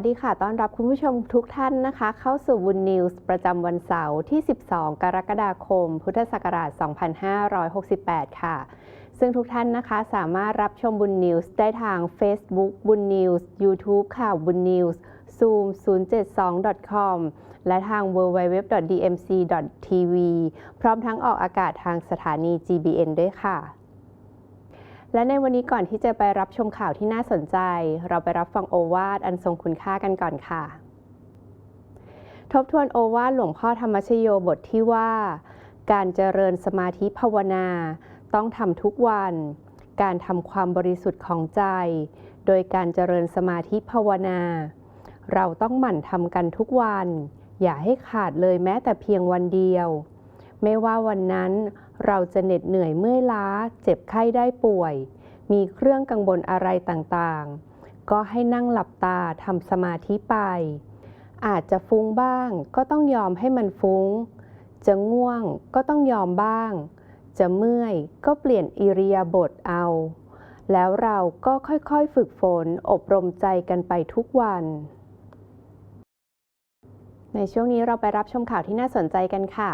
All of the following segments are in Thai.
วัสดีค่ะ ต้อนรับคุณผู้ชมทุกท่านนะคะ เข้าสู่บุญนิวส์ประจำวันเสาร์ที่ 12 กรกฎาคม พุทธศักราช 2568 ค่ะ ซึ่งทุกท่านนะคะสามารถรับชมบุญนิวส์ได้ทาง Facebook บุญนิวส์ YouTube ข่าวบุญนิวส์ Zoom 072.com และทาง www.dmc.tv พร้อมทั้งออกอากาศทางสถานี GBN ด้วยค่ะ และในวันนี้ก่อนที่จะไปรับชมข่าวที่น่าสนใจ เราไปรับฟังโอวาทอันทรงคุณค่ากันก่อนค่ะ ทบทวนโอวาทหลวงพ่อธรรมชโยบทที่ว่า การเจริญสมาธิภาวนา ต้องทำทุกวัน การทำความบริสุทธิ์ของใจ โดยการเจริญสมาธิภาวนา เราต้องหมั่นทำกันทุกวัน อย่าให้ขาดเลยแม้แต่เพียงวันเดียว ไม่ว่าวันนั้น เราจะเหน็ดเหนื่อยเมื่อยล้า เจ็บไข้ได้ป่วย มีเครื่องกังวลอะไรต่างๆ ก็ให้นั่งหลับตาทำสมาธิไป อาจจะฟุ้งบ้าง ก็ต้องยอมให้มันฟุ้ง จะง่วงก็ต้องยอมบ้าง จะเมื่อยก็เปลี่ยนอิริยาบถเอา แล้วเราก็ค่อยๆฝึกฝนอบรมใจกันไปทุกวัน ในช่วงนี้เราไปรับชมข่าวที่น่าสนใจกันค่ะ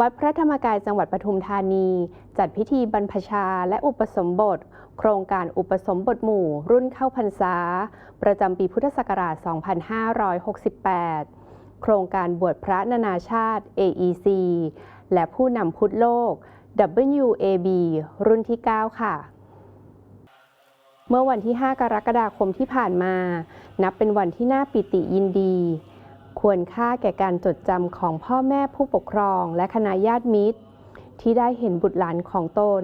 วัดพระธรรมกายจังหวัดปทุมธานี จัดพิธีบรรพชาและอุปสมบท โครงการอุปสมบทหมู่ รุ่นเข้าพรรษา ประจำปีพุทธศักราช 2568 โครงการบวชพระนานาชาติ AEC และผู้นำพุทธโลก WAB รุ่นที่ 9 ค่ะเมื่อวันที่ 5 กรกฎาคมที่ผ่านมา นับเป็นวันที่น่าปิติยินดี ควรค่าแก่การจดจำของพ่อแม่ผู้ปกครองและคณะญาติมิตร ที่ได้เห็นบุตรหลานของตน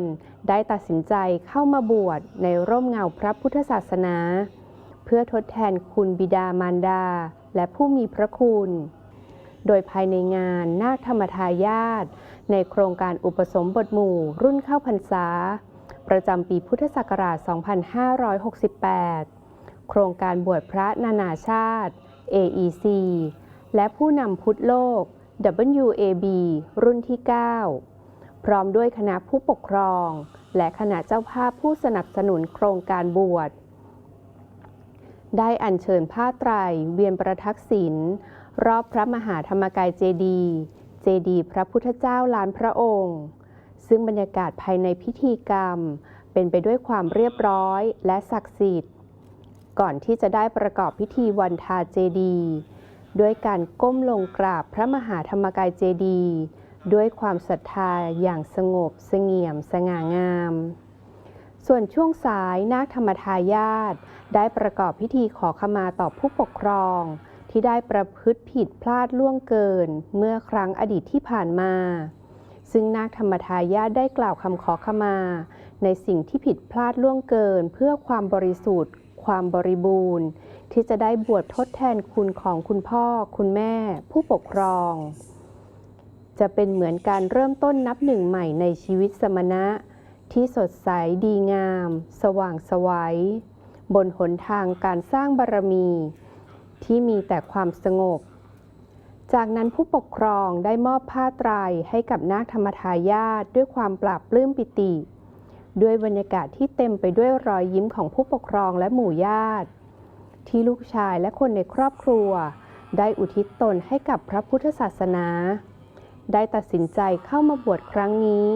ได้ตัดสินใจเข้ามาบวชในร่มเงาพระพุทธศาสนา เพื่อทดแทนคุณบิดามารดา และผู้มีพระคุณ โดยภายในงานนาคธรรมทายาทในโครงการอุปสมบทหมู่รุ่นเข้าพรรษา ประจำปีพุทธศักราช 2568 โครงการบวชพระนานาชาติ AEC และผู้นำพุทธโลก WAB รุ่นที่ 9 พร้อมด้วยคณะผู้ปกครอง และคณะเจ้าภาพผู้สนับสนุนโครงการบวช ได้อัญเชิญผ้าไตรเวียนประทักษิณรอบพระมหาธรรมกายเจดีย์เจดีพระพุทธเจ้าล้านพระองค์ ซึ่งบรรยากาศภายในพิธีกรรม เป็นไปด้วยความเรียบร้อยและศักดิ์สิทธิ์ ก่อนที่จะได้ประกอบพิธีวันทาเจดีย์ ด้วยการก้มลงกราบพระมหาธรรมกายเจดีย์ด้วยความศรัทธาอย่างสงบเสงี่ยมสง่างาม ส่วนช่วงสายนาคธรรมทายาทได้ประกอบพิธีขอขมาต่อผู้ปกครอง ที่ได้ประพฤติผิดพลาดล่วงเกิน เมื่อครั้งอดีตที่ผ่านมา ซึ่งนาคธรรมทายาทได้กล่าวคำขอขมา ในสิ่งที่ผิดพลาดล่วงเกิน เพื่อความบริสุทธิ์ ความบริบูรณ์ ที่จะได้บวชทดแทนคุณของคุณพ่อ คุณแม่ ผู้ปกครอง จะเป็นเหมือนการเริ่มต้นนับหนึ่งใหม่ในชีวิตสมณะ ที่สดใสดีงาม สว่างสวัยบนหนทางการสร้างบารมี ที่มีแต่ความสงบ จากนั้นผู้ปกครองได้มอบผ้าไตรให้กับนาคธรรมทายาทด้วยความปราบปลื้มปิติ ด้วยบรรยากาศที่เต็มไปด้วยรอยยิ้มของผู้ปกครองและหมู่ญาติ ที่ลูกชายและคนในครอบครัว ได้อุทิศตนให้กับพระพุทธศาสนา ได้ตัดสินใจเข้ามาบวชครั้งนี้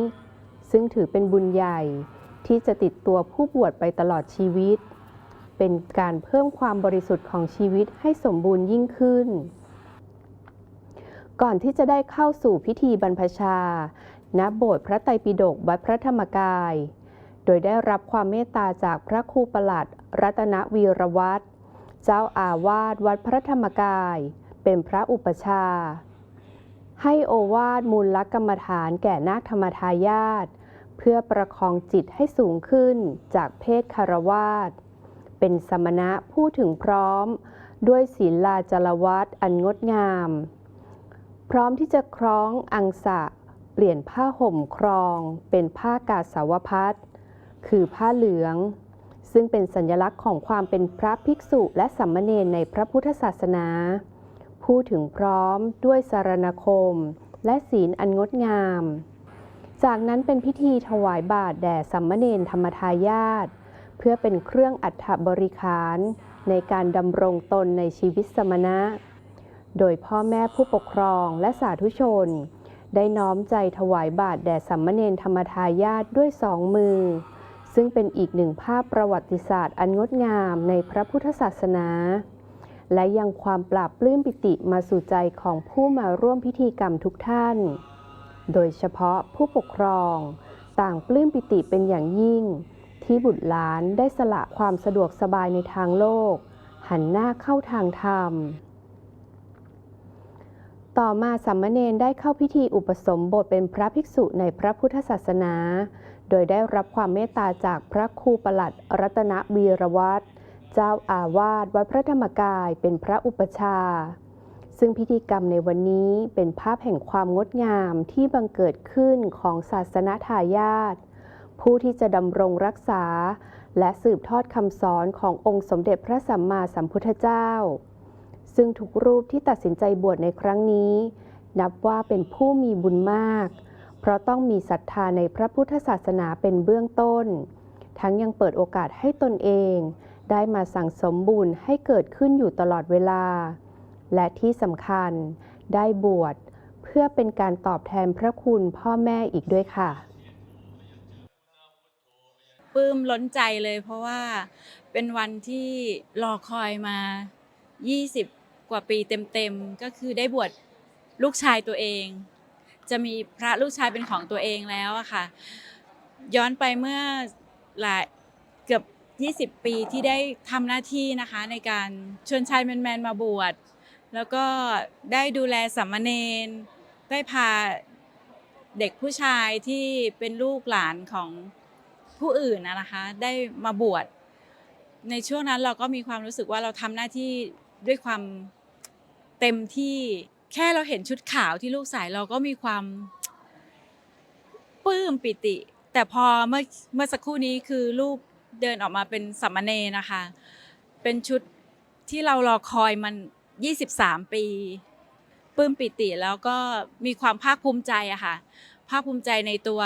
ซึ่งถือเป็นบุญใหญ่ที่จะติดตัวผู้บวชไปตลอดชีวิต เป็นการเพิ่มความบริสุทธิ์ของชีวิตให้สมบูรณ์ยิ่งขึ้น ก่อนที่จะได้เข้าสู่พิธีบรรพชา ณ โบสถ์พระไตรปิฎกวัดพระธรรมกาย โดยได้รับความเมตตาจากพระครูประหลัดรัตนวีรวัตร เจ้าอาวาสวัดพระธรรมกาย เป็นพระอุปชา ให้โอวาทมูลลักรรมฐานแก่นาคธรรมทายาทเพื่อประคองจิตให้สูงขึ้นจากเพศคารวาสเป็นสมณะผู้ถึงพร้อม ด้วยศีลาจรวัตอันงดงาม พร้อมที่จะคล้องอังสะ เปลี่ยนผ้าห่มครอง เป็นผ้ากาสาวพัดคือผ้าเหลือง ซึ่งเป็นสัญลักษณ์ของความเป็นพระภิกษุและสัมมเนรในพระพุทธศาสนา ผู้ถึงพร้อมด้วยสารณคม และศีลอันงดงาม จากนั้นเป็นพิธีถวายบาตรแด่สัมมเนรธรรมทายาทเพื่อเป็นเครื่องอัฐบริคาร ในการดำรงตนในชีวิตสมณะ โดยพ่อแม่ผู้ปกครองและสาธุชน ได้น้อมใจถวายบาตรแด่สัมมเนนธรรมทายาทด้วยสองมือ ซึ่งเป็นอีกหนึ่งภาพประวัติศาสตร์อันงดงามในพระพุทธศาสนา และยังความปราบปลื้มปิติมาสู่ใจของผู้มาร่วมพิธีกรรมทุกท่าน โดยเฉพาะผู้ปกครอง ต่างปลื้มปิติเป็นอย่างยิ่ง ที่บุตรหลานได้สละความสะดวกสบายในทางโลก หันหน้าเข้าทางธรรมต่อมาสัมมเนนได้เข้าพิธีอุปสมบทเป็นพระภิกษุในพระพุทธศาสนา โดยได้รับความเมตตาจากพระครูประหลัดรัตนวีรวัตรเจ้าอาวาสวัดพระธรรมกายเป็นพระอุปชา ซึ่งพิธีกรรมในวันนี้เป็นภาพแห่งความงดงามที่บังเกิดขึ้นของศาสนาทายาทผู้ที่จะดำรงรักษา และสืบทอดคำสอนขององค์สมเด็จพระสัมมาสัมพุทธเจ้า ซึ่งทุกรูปที่ตัดสินใจบวชในครั้งนี้ นับว่าเป็นผู้มีบุญมาก เพราะต้องมีศรัทธาในพระพุทธศาสนาเป็นเบื้องต้น ทั้งยังเปิดโอกาสให้ตนเอง ได้มาสั่งสมบุญให้เกิดขึ้นอยู่ตลอดเวลา และที่สำคัญได้บวชเพื่อเป็นการตอบแทนพระคุณพ่อแม่อีกด้วยค่ะปลื้มล้นใจเลยเพราะว่าเป็นวันที่รอคอยมา 20 กว่าปีเต็มๆ ก็คือได้บวชลูกชายตัวเอง จะมีพระลูกชายเป็นของตัวเองแล้วอะค่ะ ย้อนไปเมื่อหลายเกือบ 20 ปีที่ได้ทำหน้าที่นะคะ ในการชวนชายแมนๆมาบวชแล้วก็ได้ดูแลสัมมเนนได้พาเด็กผู้ชายที่เป็นลูกหลานของผู้อื่นนะนะคะ ได้มาบวชในช่วงนั้นเราก็มีความรู้สึกว่าเราทำหน้าที่ด้วยความเต็มที่ แค่เราเห็นชุดขาวที่ลูกใส่เราก็มีความปลื้มปิติ แต่พอเมื่อเมื่อสักครู่นี้คือลูกเดินออกมาเป็นสัมมเนนะคะ เป็นชุดที่เรารอคอยมัน 23 ปีปลื้มปิติแล้วก็มีความภาคภูมิใจอะค่ะ ภาคภูมิใจในตัว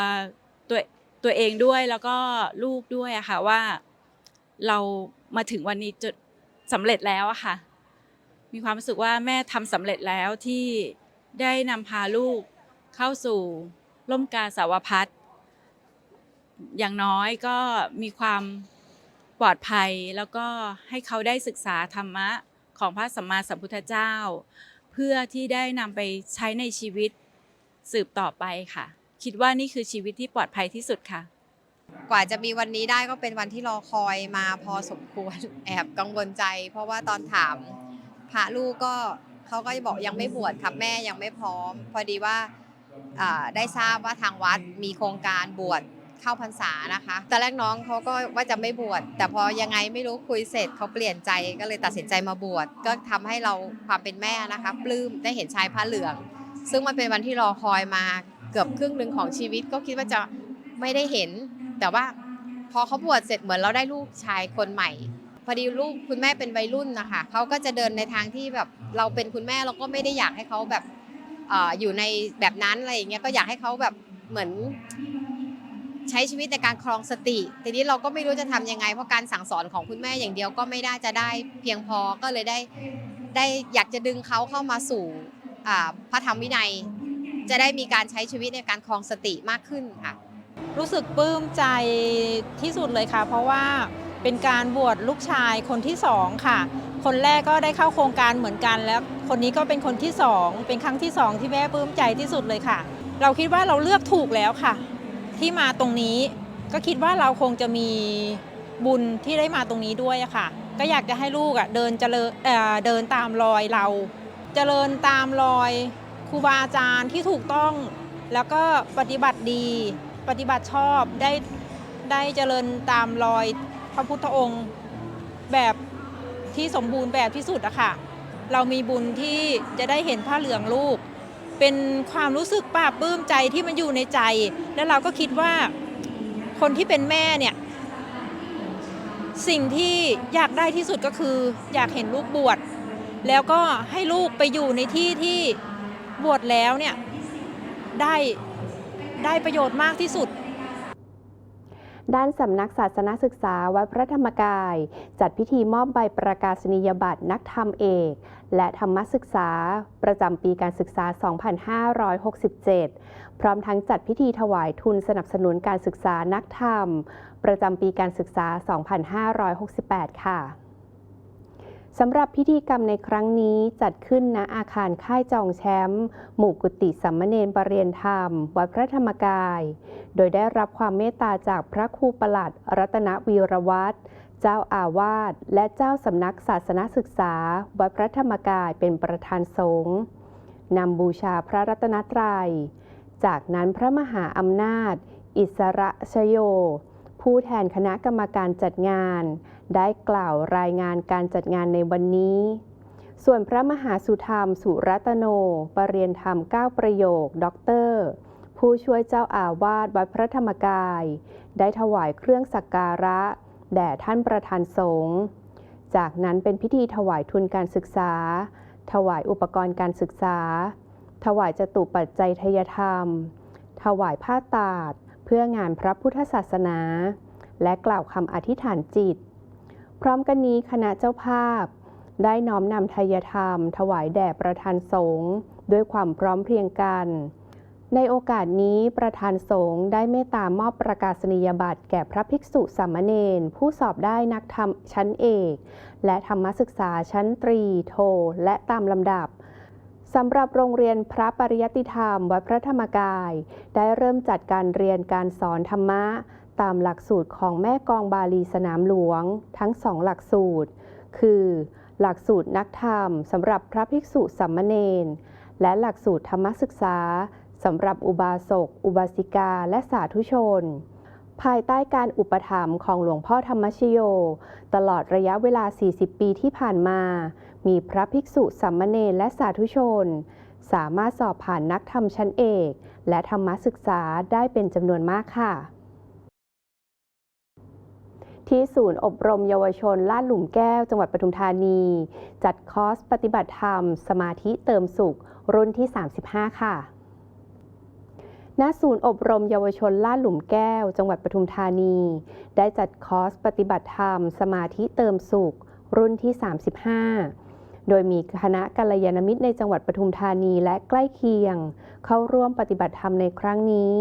ตัวตัวเองด้วยแล้วก็ลูกด้วยอะค่ะว่าเรามาถึงวันนี้จุดสำเร็จแล้วอะค่ะ มีความรู้สึกว่าแม่ทำสำเร็จแล้วที่ได้นำพาลูกเข้าสู่ร่มกาสาวพัฒน์อย่างน้อยก็มีความปลอดภัยแล้วก็ให้เขาได้ศึกษาธรรมะของพระสัมมาสัมพุทธเจ้า เพื่อที่ได้นำไปใช้ในชีวิตสืบต่อไปค่ะ คิดว่านี่คือชีวิตที่ปลอดภัยที่สุดค่ะ กว่าจะมีวันนี้ได้ก็เป็นวันที่รอคอยมาพอสมควรแอบกังวลใจ เพราะว่าตอนถาม พระลูกก็เขาก็บอกยังไม่บวชครับแม่ยังไม่พร้อม พอดีว่าได้ทราบว่าทางวัดมีโครงการบวชเข้าพรรษานะคะตอนแรกน้องเขาก็ว่าจะไม่บวชแต่พอยังไงไม่รู้คุยเสร็จเขาเปลี่ยนใจก็เลยตัดสินใจมาบวชก็ทำให้เราความเป็นแม่นะคะปลื้มได้เห็นชายผ้าเหลือง ซึ่งมันเป็นวันที่รอคอยมาเกือบครึ่งหนึ่งของชีวิต ก็คิดว่าจะไม่ได้เห็น แต่ว่าพอเขาบวชเสร็จเหมือนเราได้ลูกชายคนใหม่ พอดีลูกคุณแม่เป็นวัยรุ่นนะคะเขาก็จะเดินในทางที่แบบเราเป็นคุณแม่เราก็ไม่ได้อยากให้เขาแบบเอออยู่ในแบบนั้นอะไรอย่างเงี้ยก็อยากให้เขาแบบเหมือนใช้ชีวิตในการครองสติ ทีนี้เราก็ไม่รู้จะทำยังไง เพราะการสั่งสอนของคุณแม่อย่างเดียวก็ไม่ได้จะได้เพียงพอ ก็เลยได้ได้อยากจะดึงเขาเข้ามาสู่อ่าพระธรรมวินัย จะได้มีการใช้ชีวิตในการครองสติมากขึ้นค่ะ รู้สึกปลื้มใจที่สุดเลยค่ะ เพราะว่า เป็นการบวชลูกชายคนที่สองค่ะ คนแรกก็ได้เข้าโครงการเหมือนกัน แล้วคนนี้ก็เป็นคนที่สองเป็นครั้งที่สองที่แม่ปลื้มใจที่สุดเลยค่ะ เราคิดว่าเราเลือกถูกแล้วค่ะ ที่มาตรงนี้ก็คิดว่าเราคงจะมีบุญที่ได้มาตรงนี้ด้วยค่ะ ก็อยากจะให้ลูกอะเดินเจริญเอ่เดินตามรอยเรา เจริญตามรอยครูบาอาจารย์ที่ถูกต้อง แล้วก็ปฏิบัติดี ปฏิบัติชอบได้ได้เจริญตามรอย พระพุทธองค์แบบที่สมบูรณ์แบบที่สุดอะค่ะ เรามีบุญที่จะได้เห็นผ้าเหลืองลูก เป็นความรู้สึกปลาบปลื้มใจที่มันอยู่ในใจ แล้วเราก็คิดว่าคนที่เป็นแม่เนี่ย สิ่งที่อยากได้ที่สุดก็คือ อยากเห็นลูกบวชแล้วก็ให้ลูกไปอยู่ในที่ที่บวชแล้วเนี่ยได้ได้ประโยชน์มากที่สุด ด้านสำนักศาสนศึกษาวัดพระธรรมกาย จัดพิธีมอบใบประกาศนียบัตรนักธรรมเอก และธรรมศึกษา ประจำปีการศึกษา 2567 พร้อมทั้งจัดพิธีถวายทุนสนับสนุนการศึกษานักธรรม ประจำปีการศึกษา 2568 ค่ะ สำหรับพิธีกรรมในครั้งนี้จัดขึ้นณอาคารค่ายจองแชมป์หมู่กุฏิสัมมเนนปรเรียนธรรม วัดพระธรรมกาย โดยได้รับความเมตตาจากพระครูประหลัด รัตนวีรวัตรเจ้าอาวาสและเจ้าสำนักศาสนศึกษา วัดพระธรรมกายเป็นประธานสงฆ์นำบูชาพระรัตนตรัย จากนั้นพระมหาอำนาจ อิสระชโย ผู้แทนคณะกรรมการจัดงาน ได้กล่าวรายงานการจัดงานในวันนี้ ส่วนพระมหาสุธรรม สุรัตโน ปรเรียนธรรม 9 ประโยค ด็อกเตอร์ ผู้ช่วยเจ้าอาวาสวัดพระธรรมกาย ได้ถวายเครื่องสักการะ แด่ท่านประธานสงฆ์จากนั้นเป็นพิธีถวายทุนการศึกษา ถวายอุปกรณ์การศึกษา ถวายจตุปัจจัยทยธรรม ถวายผ้าตาดเพื่องานพระพุทธศาสนา และกล่าวคำอธิษฐานจิต พร้อมกันนี้คณะเจ้าภาพ ได้น้อมนำทายธรรม ถวายแด่ประธานสงฆ์ด้วยความพร้อมเพรียงกัน ในโอกาสนี้ประธานสงฆ์ได้เมตตามอบประกาศนียบัตรแก่พระภิกษุสามเณรผู้สอบได้นักธรรมชั้นเอก และธรรมศึกษาชั้นตรี โท และตามลำดับสำหรับโรงเรียนพระปริยติธรรม วัดพระธรรมกาย ได้เริ่มจัดการเรียนการสอนธรรมะ ตามหลักสูตรของแม่กองบาลีสนามหลวง ทั้งสองหลักสูตร คือ หลักสูตรนักธรรมสำหรับพระภิกษุสัมมเนนและหลักสูตรธรรมศึกษาสำหรับอุบาสก อุบาสิกา และสาธุชน ภายใต้การอุปถัมภ์ของหลวงพ่อธรรมชโย ตลอดระยะเวลา 40 ปีที่ผ่านมา มีพระภิกษุสัมมเนรและสาธุชน สามารถสอบผ่านนักธรรมชั้นเอก และธรรมศึกษาได้เป็นจำนวนมากค่ะ ที่ศูนย์อบรมเยาวชนลาดหลุมแก้ว จังหวัดปทุมธานี จัดคอร์สปฏิบัติธรรม สมาธิเติมสุข รุ่นที่ 35 ค่ะณศูนย์อบรมเยาวชนลาดหลุมแก้ว จังหวัดปทุมธานี ได้จัดคอร์สปฏิบัติธรรม สมาธิเติมสุข รุ่นที่ 35 โดยมีคณะกัลยาณมิตรในจังหวัดปทุมธานีและใกล้เคียง เข้าร่วมปฏิบัติธรรมในครั้งนี้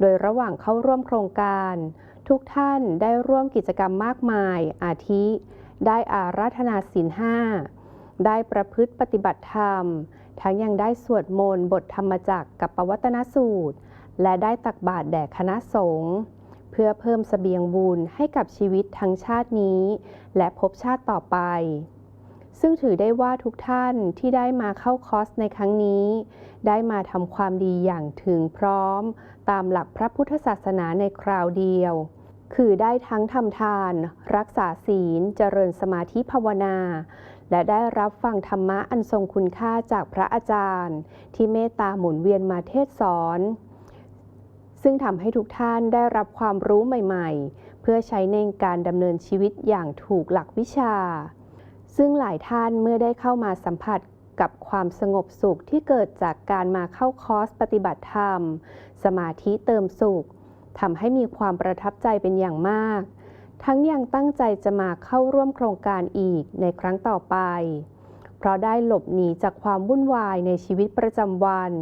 โดยระหว่างเข้าร่วมโครงการ ทุกท่านได้ร่วมกิจกรรมมากมาย อาทิ ได้อาราธนาศีลห้า ได้ประพฤติปฏิบัติธรรม ทั้งยังได้สวดมนต์บทธรรมจักรกับปวัตนสูตร และได้ตักบาตรแด่คณะสงฆ์เพื่อเพิ่มสเสบียงบุญให้กับชีวิตทั้งชาตินี้ และภพชาติต่อไป ซึ่งถือได้ว่าทุกท่านที่ได้มาเข้าคอร์สในครั้งนี้ ได้มาทำความดีอย่างถึงพร้อม ตามหลักพระพุทธศาสนาในคราวเดียว คือได้ทั้งทำทาน รักษาศีล เจริญสมาธิภาวนา และได้รับฟังธรรมะอันทรงคุณค่าจากพระอาจารย์ ที่เมตตาหมุนเวียนมาเทศสอน ซึ่งทำให้ทุกท่านได้รับความรู้ใหม่ๆ เพื่อใช้ในการดำเนินชีวิตอย่างถูกหลักวิชา ซึ่งหลายท่านเมื่อได้เข้ามาสัมผัสกับความสงบสุขที่เกิดจากการมาเข้าคอร์สปฏิบัติธรรม สมาธิเติมสุข ทำให้มีความประทับใจเป็นอย่างมาก ทั้งยังตั้งใจจะมาเข้าร่วมโครงการอีกในครั้งต่อไป เพราะได้หลบหนีจากความวุ่นวายในชีวิตประจำวัน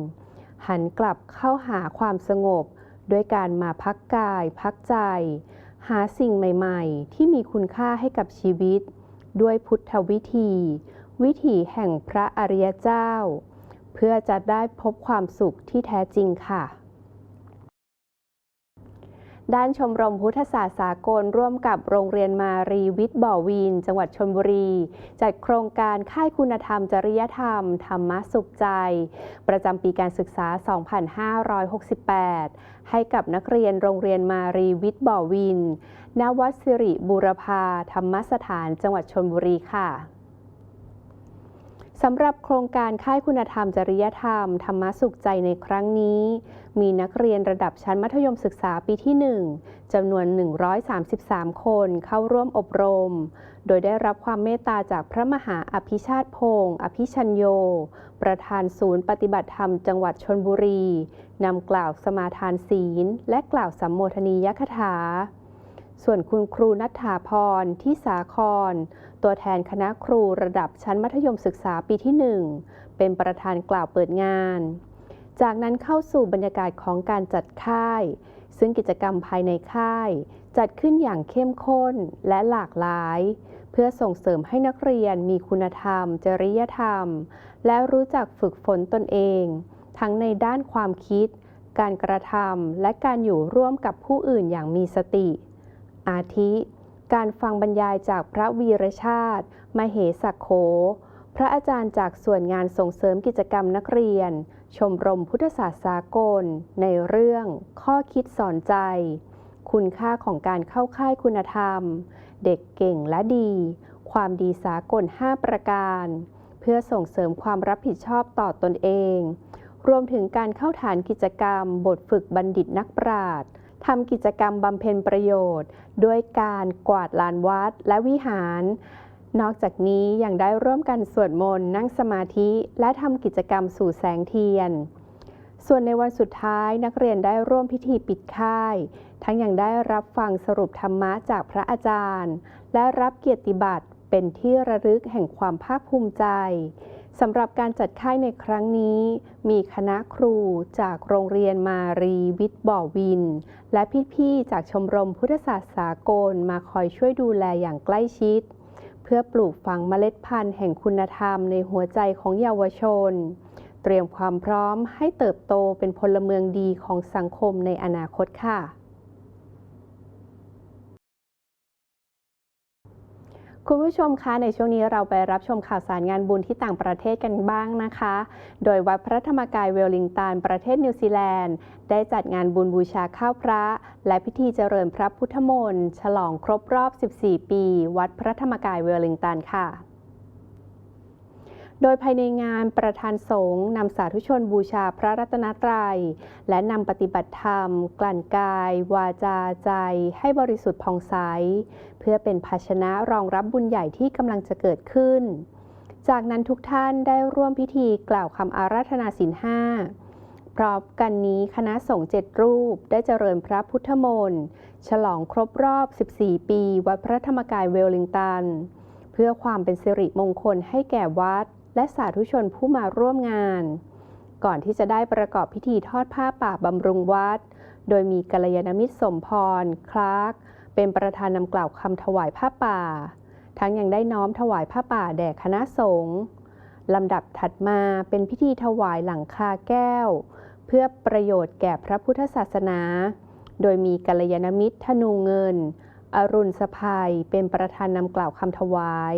หันกลับเข้าหาความสงบ ด้วยการมาพักกาย พักใจ หาสิ่งใหม่ๆ ที่มีคุณค่าให้กับชีวิต ด้วยพุทธวิธี วิถีแห่งพระอริยเจ้า เพื่อจะได้พบความสุขที่แท้จริงค่ะ ด้านชมรมพุทธศาสตร์สากลร่วมกับโรงเรียนมารีวิทย์บ่อวีน จังหวัดชนบุรี จัดโครงการค่ายคุณธรรม จริยธรรม ธรรมะสุขใจ ประจำปีการศึกษา 2568 ให้กับนักเรียนโรงเรียนมารีวิทย์บ่อวิน ณ วัดสิริบูรพาธรรมสถานจังหวัดชนบุรีค่ะ สำหรับโครงการค่ายคุณธรรมจริยธรรม ธรรมสุขใจในครั้งนี้ มีนักเรียนระดับชั้นมัธยมศึกษาปีที่ 1จำนวน 133 คนเข้าร่วมอบรม โดยได้รับความเมตตาจากพระมหาอภิชาติพงศ์อภิชัญโย ประธานศูนย์ปฏิบัติธรรมจังหวัดชนบุรี นำกล่าวสมาทานศีล และกล่าวสัมโมทนียคถาส่วนคุณครูนัทธาพรที่สาคร ตัวแทนคณะครูระดับชั้นมัธยมศึกษาปีที่ 1 เป็นประธานกล่าวเปิดงาน จากนั้นเข้าสู่บรรยากาศของการจัดค่าย ซึ่งกิจกรรมภายในค่าย จัดขึ้นอย่างเข้มข้นและหลากหลาย เพื่อส่งเสริมให้นักเรียนมีคุณธรรม จริยธรรม และรู้จักฝึกฝนตนเอง ทั้งในด้านความคิด การกระทำและการอยู่ร่วมกับผู้อื่นอย่างมีสติ อาทิ การฟังบรรยายจากพระวีรชาติ มเหสักโข พระอาจารย์จากส่วนงานส่งเสริมกิจกรรมนักเรียน ชมรมพุทธศาสตร์สากล ในเรื่องข้อคิดสอนใจ คุณค่าของการเข้าค่ายคุณธรรม เด็กเก่งและดี ความดีสากล 5 ประการ เพื่อส่งเสริมความรับผิดชอบต่อตนเอง รวมถึงการเข้าฐานกิจกรรม บทฝึกบัณฑิตนักปราชญ์ ทำกิจกรรมบำเพ็ญประโยชน์ ด้วยการกวาดลานวัดและวิหาร นอกจากนี้ยังได้ร่วมกันสวดมนต์นั่งสมาธิ และทำกิจกรรมสู่แสงเทียน ส่วนในวันสุดท้ายนักเรียนได้ร่วมพิธีปิดค่าย ทั้งยังได้รับฟังสรุปธรรมะจากพระอาจารย์ และรับเกียรติบัตรเป็นที่ระลึกแห่งความภาคภูมิใจ สำหรับการจัดค่ายในครั้งนี้ มีคณะครูจากโรงเรียนมารีวิทย์บ่อวิน และพี่ๆจากชมรมพุทธศาสตร์สากลมาคอยช่วยดูแลอย่างใกล้ชิด เพื่อปลูกฝังเมล็ดพันธุ์แห่งคุณธรรมในหัวใจของเยาวชน เตรียมความพร้อมให้เติบโตเป็นพลเมืองดีของสังคมในอนาคตค่ะ คุณผู้ชมคะในช่วงนี้เราไปรับชมข่าวสารงานบุญที่ต่างประเทศกันบ้างนะคะ โดยวัดพระธรรมกายเวลลิงตันประเทศนิวซีแลนด์ ได้จัดงานบุญบูชาข้าวพระ และพิธีเจริญพระพุทธมนต์ฉลองครบรอบ 14 ปี วัดพระธรรมกายเวลลิงตันค่ะโดยภายในงานประธานสงฆ์นำสาธุชนบูชาพระรัตนตรัย และนำปฏิบัติธรรม กลั่นกาย วาจาใจ ให้บริสุทธิ์ผ่องใส พื่อเป็นภาชนะรองรับบุญใหญ่ที่กำลังจะเกิดขึ้น จากนั้นทุกท่านได้ร่วมพิธีกล่าวคำอาราธนาศีลห้าพร้อมกันนี้คณะสงฆ์เจ็ดรูปได้เจริญพระพุทธมนต์ฉลองครบรอบ 14 ปี วัดพระธรรมกายเวลลิงตัน เพื่อความเป็นสิริมงคลให้แก่วัด และสาธุชนผู้มาร่วมงาน ก่อนที่จะได้ประกอบพิธีทอดผ้าป่าบำรุงวัด โดยมีกัลยาณมิตรสมพร คลาร์ก เป็นประธานนำกล่าวคำถวายผ้าป่า ทั้งยังได้น้อมถวายผ้าป่าแด่คณะสงฆ์ลำดับถัดมาเป็นพิธีถวายหลังคาแก้ว เพื่อประโยชน์แก่พระพุทธศาสนา โดยมีกัลยาณมิตรธนูเงิน อรุณสภัยเป็นประธานนำกล่าวคำถวาย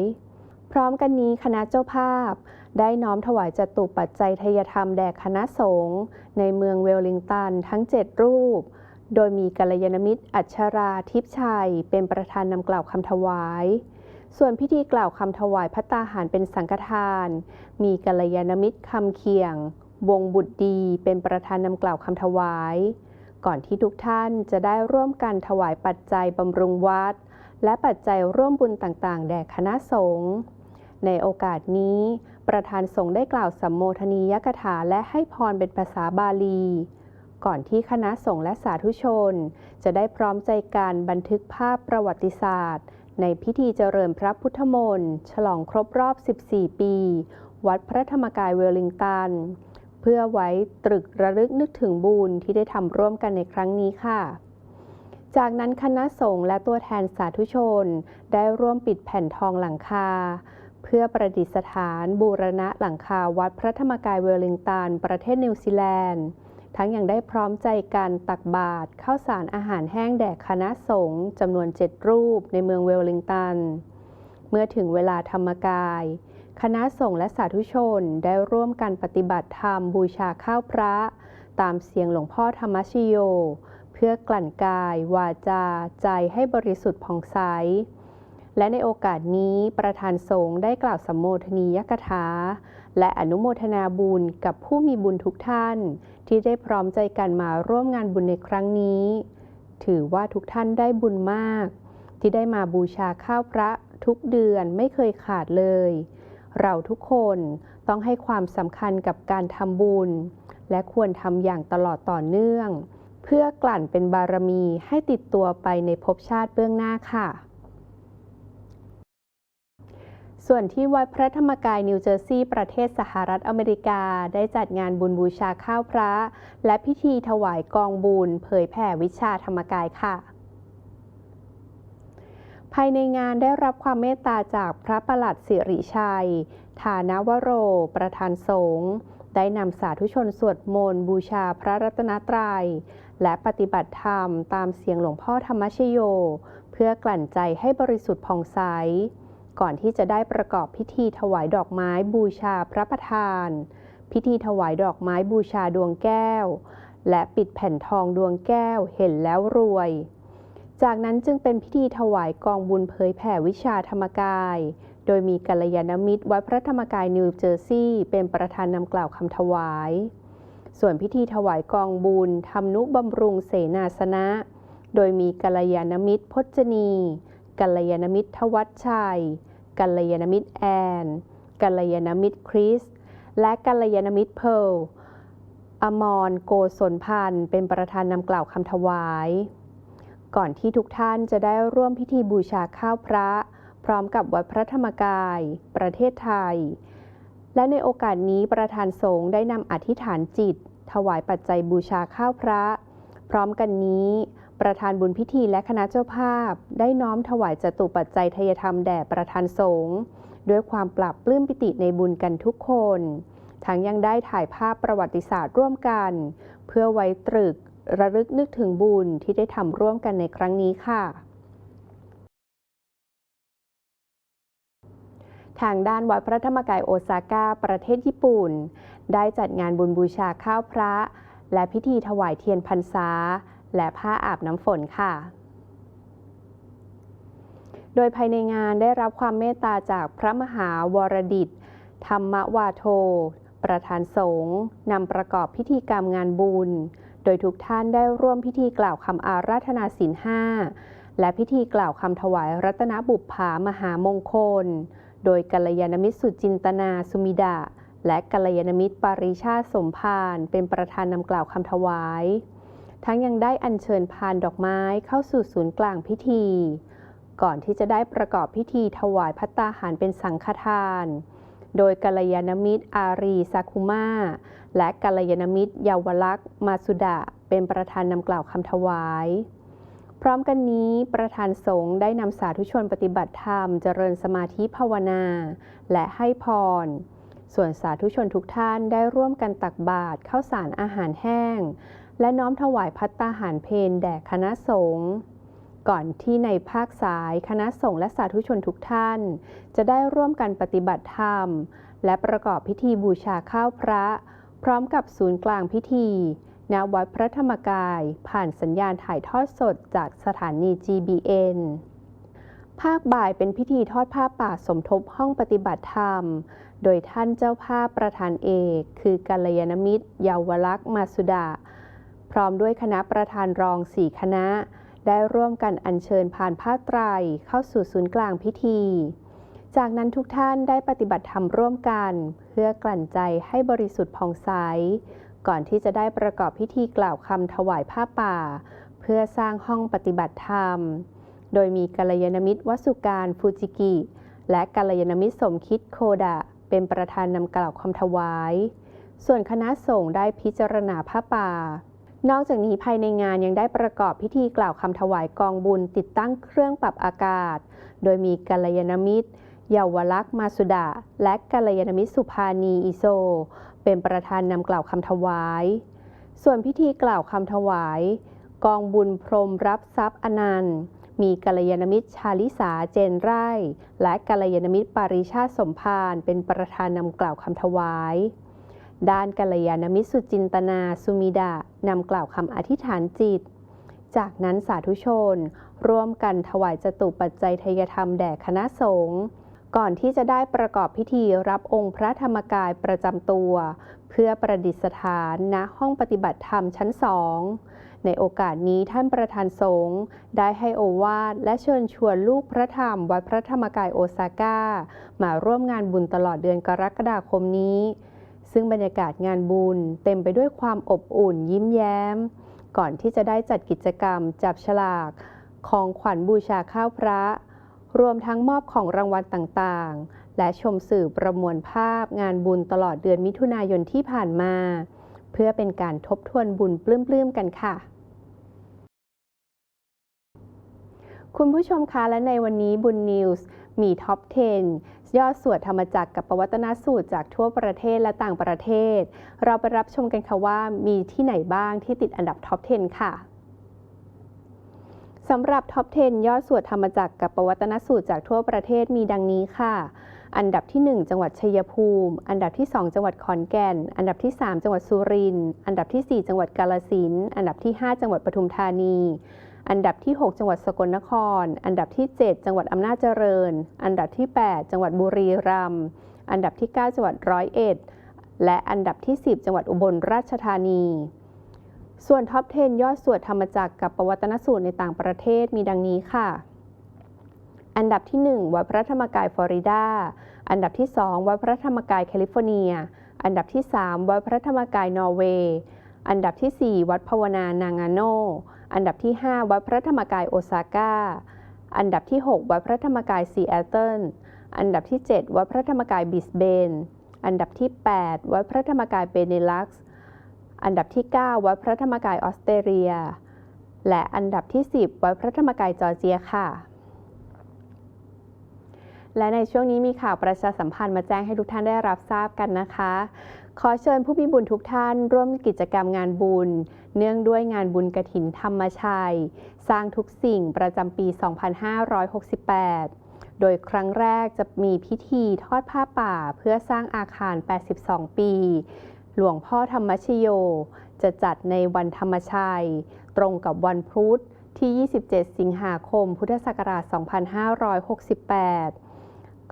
พร้อมกันนี้คณะเจ้าภาพ ได้น้อมถวายจตุปัจจัยทยธรรมแด่คณะสงฆ์ในเมืองเวลลิงตันทั้ง 7 รูป โดยมีกัลยาณมิตรอัชราทิพชัย เป็นประธานนำกล่าวคำถวาย ส่วนพิธีกล่าวคำถวายพัตตาหารเป็นสังฆทาน มีกัลยาณมิตรคำเคียง วงบุตรดี เป็นประธานนำกล่าวคำถวาย ก่อนที่ทุกท่านจะได้ร่วมกันถวายปัจจัยบำรุงวัด และปัจจัยร่วมบุญต่างๆ แด่คณะสงฆ์ในโอกาสนี้ ประธานสงฆ์ได้กล่าวสัมโมทนียกถาและให้พรเป็นภาษาบาลี ก่อนที่คณะสงฆ์และสาธุชน จะได้พร้อมใจกันบันทึกภาพประวัติศาสตร์ ในพิธีเจริญพระพุทธมนต์ฉลองครบรอบ 14 ปี วัดพระธรรมกายเวลลิงตัน เพื่อไว้ตรึกระลึกนึกถึงบุญที่ได้ทำร่วมกันในครั้งนี้ค่ะจากนั้นคณะสงฆ์และตัวแทนสาธุชน ได้ร่วมปิดแผ่นทองหลังคา เพื่อประดิษฐานบูรณะหลังคาวัดพระธรรมกายเวลลิงตัน ประเทศนิวซีแลนด์ ทั้งยังได้พร้อมใจกันตักบาตรข้าวสารอาหารแห้งแด่คณะสงฆ์จำนวนเจ็ดรูปในเมืองเวลลิงตัน เมื่อถึงเวลาธรรมกาย คณะสงฆ์และสาธุชนได้ร่วมกันปฏิบัติธรรมบูชาข้าวพระ ตามเสียงหลวงพ่อธรรมชโย เพื่อกลั่นกาย วาจา ใจให้บริสุทธิ์ผ่องใสและในโอกาสนี้ประธานสงฆ์ได้กล่าวสัมโมทนียกถาและอนุโมทนาบุญกับผู้มีบุญทุกท่าน ที่ได้พร้อมใจกันมาร่วมงานบุญในครั้งนี้ ถือว่าทุกท่านได้บุญมาก ที่ได้มาบูชาข้าวพระทุกเดือนไม่เคยขาดเลย เราทุกคนต้องให้ความสำคัญกับการทำบุญ และควรทำอย่างตลอดต่อเนื่อง เพื่อกลั่นเป็นบารมีให้ติดตัวไปในภพชาติเบื้องหน้าค่ะ ส่วนที่วัดพระธรรมกายนิวเจอร์ซีย์ประเทศสหรัฐอเมริกา ได้จัดงานบุญบูชาข้าวพระ และพิธีถวายกองบุญเผยแผ่วิชาธรรมกายค่ะภายในงานได้รับความเมตตาจากพระประหลัดสิริชัย ฐานวโร ประธานสงฆ์ได้นำสาธุชนสวดมนต์บูชาพระรัตนตรัย และปฏิบัติธรรมตามเสียงหลวงพ่อธรรมชโย เพื่อกลั่นใจให้บริสุทธิ์ผ่องใส ก่อนที่จะได้ประกอบพิธีถวายดอกไม้บูชาพระประธาน พิธีถวายดอกไม้บูชาดวงแก้ว และปิดแผ่นทองดวงแก้วเห็นแล้วรวย จากนั้นจึงเป็นพิธีถวายกองบุญเผยแผ่วิชาธรรมกาย โดยมีกัลยาณมิตรวัดพระธรรมกายนิวเจอร์ซีย์เป็นประธานนำกล่าวคำถวาย ส่วนพิธีถวายกองบุญทำนุบำรุงเสนาสนะ โดยมีกัลยาณมิตรพจนีกัลยาณมิตรทวัชชัย กัลยาณมิตรแอนกัลยาณมิตรคริส และกัลยาณมิตรเพลอมรโกศลพันธ์เป็นประธานนำกล่าวคำถวาย ก่อนที่ทุกท่านจะได้ร่วมพิธีบูชาข้าวพระ พร้อมกับวัดพระธรรมกาย ประเทศไทย และในโอกาสนี้ประธานสงฆ์ได้นำอธิษฐานจิต ถวายปัจจัยบูชาข้าวพระ พร้อมกันนี้ ประธานบุญพิธีและคณะเจ้าภาพ ได้น้อมถวายจตุปัจจัยทยธรรมแด่ประธานสงฆ์ด้วยความปรับปลื้มปิติในบุญกันทุกคน ทั้งยังได้ถ่ายภาพประวัติศาสตร์ร่วมกัน เพื่อไว้ตรึกระลึกนึกถึงบุญที่ได้ทำร่วมกันในครั้งนี้ค่ะทางด้านวัดพระธรรมกายโอซาก้า ประเทศญี่ปุ่น ได้จัดงานบุญบูชาข้าวพระ และพิธีถวายเทียนพรรษา และผ้าอาบน้ำฝนค่ะ โดยภายในงานได้รับความเมตตาจากพระมหาวรดิต ธรรมวาโท ประธานสงฆ์นำประกอบพิธีกรรมงานบุญ โดยทุกท่านได้ร่วมพิธีกล่าวคำอาราธนาศีลห้าและพิธีกล่าวคำถวายรัตนบุปผามหามงคล โดยกัลยาณมิตรสุจินตนาสุมิดาและกัลยาณมิตรปาริชาสมภารเป็นประธานนำกล่าวคำถวาย ทั้งยังได้อัญเชิญพานดอกไม้เข้าสู่ศูนย์กลางพิธี ก่อนที่จะได้ประกอบพิธีถวายพัตตาหารเป็นสังฆทาน โดยกัลยาณมิตรอารีซาคุมาและกัลยาณมิตรเยาวลักษ์มาสุดะเป็นประธานนำกล่าวคำถวาย พร้อมกันนี้ประธานสงฆ์ได้นำสาธุชนปฏิบัติธรรมเจริญสมาธิภาวนา และให้พร ส่วนสาธุชนทุกท่านได้ร่วมกันตักบาตรข้าวสารอาหารแห้ง และน้อมถวายพัตตาหารเพนแด่คณะสงฆ์ก่อนที่ในภาคสายคณะสงฆ์และสาธุชนทุกท่าน จะได้ร่วมกันปฏิบัติธรรม และประกอบพิธีบูชาข้าวพระ พร้อมกับศูนย์กลางพิธีณวัดพระธรรมกาย ผ่านสัญญาณถ่ายทอดสดจากสถานี GBN ภาคบ่ายเป็นพิธีทอดผ้าป่าสมทบห้องปฏิบัติธรรม โดยท่านเจ้าภาพประธานเอก คือกัลยาณมิตรเยาวลักษณ์มาสุดา พร้อมด้วยคณะประธานรองสี่คณะ ได้ร่วมกันอัญเชิญผ่านผ้าไตรเข้าสู่ศูนย์กลางพิธี จากนั้นทุกท่านได้ปฏิบัติธรรมร่วมกัน เพื่อกลั่นใจให้บริสุทธิ์ผ่องใส ก่อนที่จะได้ประกอบพิธีกล่าวคำถวายผ้าป่า เพื่อสร้างห้องปฏิบัติธรรม โดยมีกัลยาณมิตรวสุการฟูจิกิ และกัลยาณมิตรสมคิดโคดะ เป็นประธานนำกล่าวคำถวาย ส่วนคณะสงฆ์ได้พิจารณาผ้าป่า นอกจากนี้ภายในงานยังได้ประกอบพิธีกล่าวคำถวายกองบุญติดตั้งเครื่องปรับอากาศ โดยมีกัลยาณมิตร เยาวลักษณ์มาสุดา และกัลยาณมิตรสุภานีอิโซ เป็นประธานนำกล่าวคำถวาย ส่วนพิธีกล่าวคำถวาย กองบุญพรมรับทรัพย์อนันต์ มีกัลยาณมิตรชาลิสาเจนไร่ และกัลยาณมิตรปาริชาสมภารเป็นประธานนำกล่าวคำถวาย ด้านกัลยาณมิตรสุจินตนาสุมิดานำกล่าวคำอธิษฐานจิต จากนั้นสาธุชน ร่วมกันถวายจตุปัจจัยทายธรรมแด่คณะสงฆ์ก่อนที่จะได้ประกอบพิธีรับองค์พระธรรมกายประจำตัว เพื่อประดิษฐานณห้องปฏิบัติธรรมชั้นสองในโอกาสนี้ท่านประธานสงฆ์ได้ให้โอวาทและเชิญชวนลูกพระธรรมวัดพระธรรมกายโอซาก้า มาร่วมงานบุญตลอดเดือนกรกฎาคมนี้ ซึ่งบรรยากาศงานบุญเต็มไปด้วยความอบอุ่นยิ้มแย้ม ก่อนที่จะได้จัดกิจกรรมจับฉลาก ของขวัญบูชาข้าวพระ รวมทั้งมอบของรางวัลต่างๆ และชมสื่อประมวลภาพงานบุญตลอดเดือนมิถุนายนที่ผ่านมา เพื่อเป็นการทบทวนบุญปลื้มๆกันค่ะคุณผู้ชมคะและในวันนี้บุญนิวส์มีท็อป 10 ยอดสวดธรรมจักรกับปวัตนสูตรจากทั่วประเทศและต่างประเทศ เราไปรับชมกันค่ะว่ามีที่ไหนบ้างที่ติดอันดับท็อป 10 ค่ะสำหรับท็อป 10 ยอดสวดธรรมจักรกับปวัตนสูตรจากทั่วประเทศมีดังนี้ค่ะ อันดับที่ 1 จังหวัดชัยภูมิ อันดับที่ 2 จังหวัดขอนแก่น อันดับที่ 3 จังหวัดสุรินทร์ อันดับที่ 4 จังหวัดกาฬสิน อันดับที่ 5 จังหวัดปทุมธานี อันดับที่ 6 จังหวัดสกลนคร อันดับที่ 7 จังหวัดอำนาจเจริญ อันดับที่ 8 จังหวัดบุรีรัมย์ อันดับที่ 9 จังหวัดร้อยเอ็ด และอันดับที่ 10 จังหวัดอุบลราชธานี ส่วนท็อป 10 ยอดสวดธรรมจักรกับประวัตนสูตรในต่างประเทศมีดังนี้ค่ะ อันดับที่ 1 วัดพระธรรมกายฟลอริดา อันดับที่ 2 วัดพระธรรมกายแคลิฟอร์เนีย อันดับที่ 3 วัดพระธรรมกายนอร์เวย์ อันดับที่ 4 วัดภาวนานางาโน อันดับที่ 5 วัดพระธรรมกายโอซาก้า อันดับที่ 6 วัดพระธรรมกายซีแอตเทิล อันดับที่ 7 วัดพระธรรมกายบิสเบน อันดับที่ 8 วัดพระธรรมกายเบเนลักซ์ อันดับที่ 9 วัดพระธรรมกายออสเตรเลีย และอันดับที่ 10 วัดพระธรรมกายจอร์เจียค่ะ และในช่วงนี้มีข่าวประชาสัมพันธ์มาแจ้งให้ทุกท่านได้รับทราบกันนะคะ ขอเชิญผู้มีบุญทุกท่าน ร่วมกิจกรรมงานบุญ เนื่องด้วยงานบุญกระถินธรรมชัย สร้างทุกสิ่งประจำปี 2568 โดยครั้งแรกจะมีพิธีทอดผ้าป่าเพื่อสร้างอาคาร 82 ปี หลวงพ่อธรรมชโย จะจัดในวันธรรมชัย ตรงกับวันพุธที่ 27 สิงหาคม พุทธศักราช 2568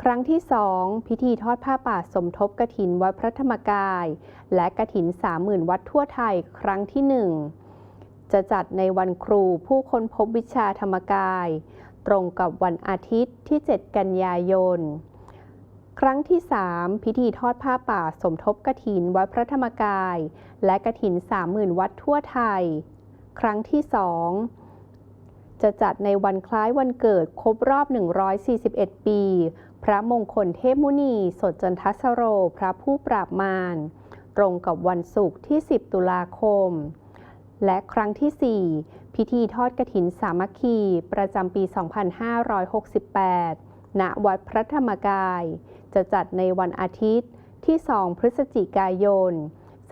ครั้งที่ 2 พิธีทอดผ้าป่าสมทบกฐินวัดพระธรรมกาย และกฐิน30,000 วัดทั่วไทยครั้งที่ 1 จะจัดในวันครูผู้ค้นพบวิชาธรรมกาย ตรงกับวันอาทิตย์ที่ 7 กันยายน ครั้งที่ 3 พิธีทอดผ้าป่าสมทบกฐินวัดพระธรรมกาย และกฐิน30,000 วัดทั่วไทย ครั้งที่ 2 จะจัดในวันคล้ายวันเกิดครบรอบ 141 ปี พระมงคลเทพมุนี สดจันทสโร พระผู้ปราบมาร ตรงกับวันศุกร์ที่ 10 ตุลาคม และครั้งที่ 4 พิธีทอดกฐินสามัคคี ประจำปี 2568 ณ วัดพระธรรมกาย จะจัดในวันอาทิตย์ที่ 2 พฤศจิกายน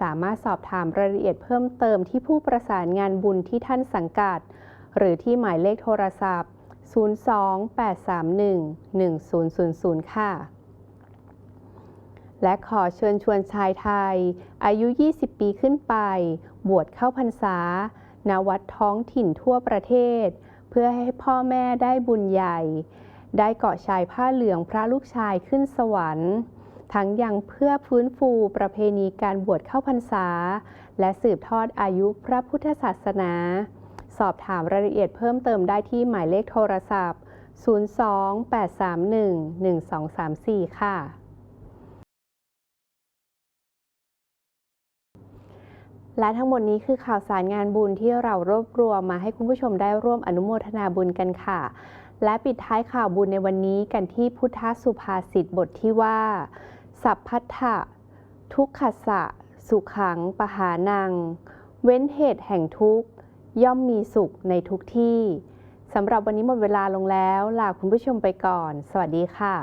สามารถสอบถามรายละเอียดเพิ่มเติมที่ผู้ประสานงานบุญที่ท่านสังกัด หรือที่หมายเลขโทรศัพท์ 028311000 ค่ะ และขอเชิญชวนชายไทย อายุ 20 ปีขึ้นไป บวชเข้าพรรษาณวัดท้องถิ่นทั่วประเทศ เพื่อให้พ่อแม่ได้บุญใหญ่ ได้เกาะชายผ้าเหลืองพระลูกชายขึ้นสวรรค์ ทั้งยังเพื่อฟื้นฟูประเพณีการบวชเข้าพรรษา และสืบทอดอายุพระพุทธศาสนา สอบถามรายละเอียดเพิ่มเติมได้ที่หมายเลขโทรศัพท์ 028311234 ค่ะ และทั้งหมดนี้คือข่าวสารงานบุญที่เรารวบรวมมาให้คุณผู้ชมได้ร่วมอนุโมทนาบุญกันค่ะ และปิดท้ายข่าวบุญในวันนี้กันที่พุทธสุภาษิตบทที่ว่า สัพพัทธะทุกขสะ สุขังปหานัง เว้นเหตุแห่งทุกข์ ย่อมมีสุขในทุกที่สำหรับวันนี้หมดเวลาลงแล้ว ลาคุณผู้ชมไปก่อน สวัสดีค่ะ